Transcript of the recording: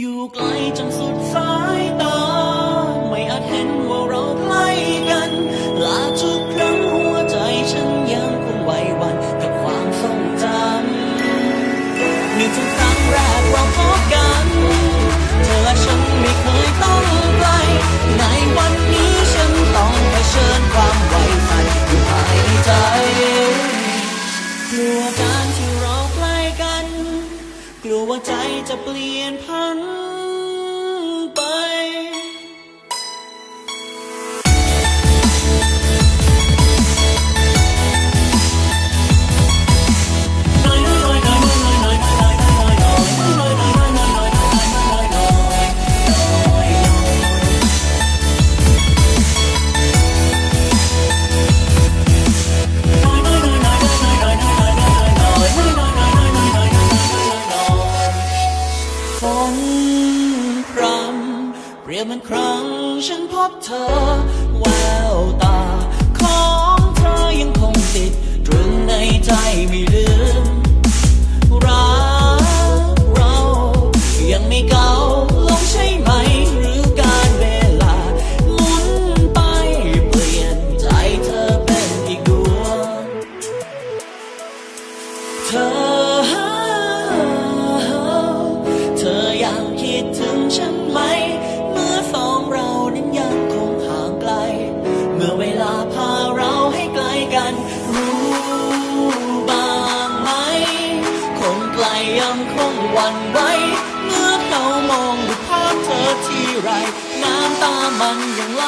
อยู่ไกลจนสุดสายตา ไม่อาจเห็นว่าเราใกล้กันลาทุกครั้งหัวใจฉันยังคงไหวหวันกับความทรงจำนี่ทุกครั้งแรก กลัวว่าใจจะเปลี่ยนพัน พรำเปรียบเหมือนครั้งฉันพบเธอแววตา หวั่นไหวเมื่อเขามองดูภาพเธอทีไร น้ำตามันยังไหล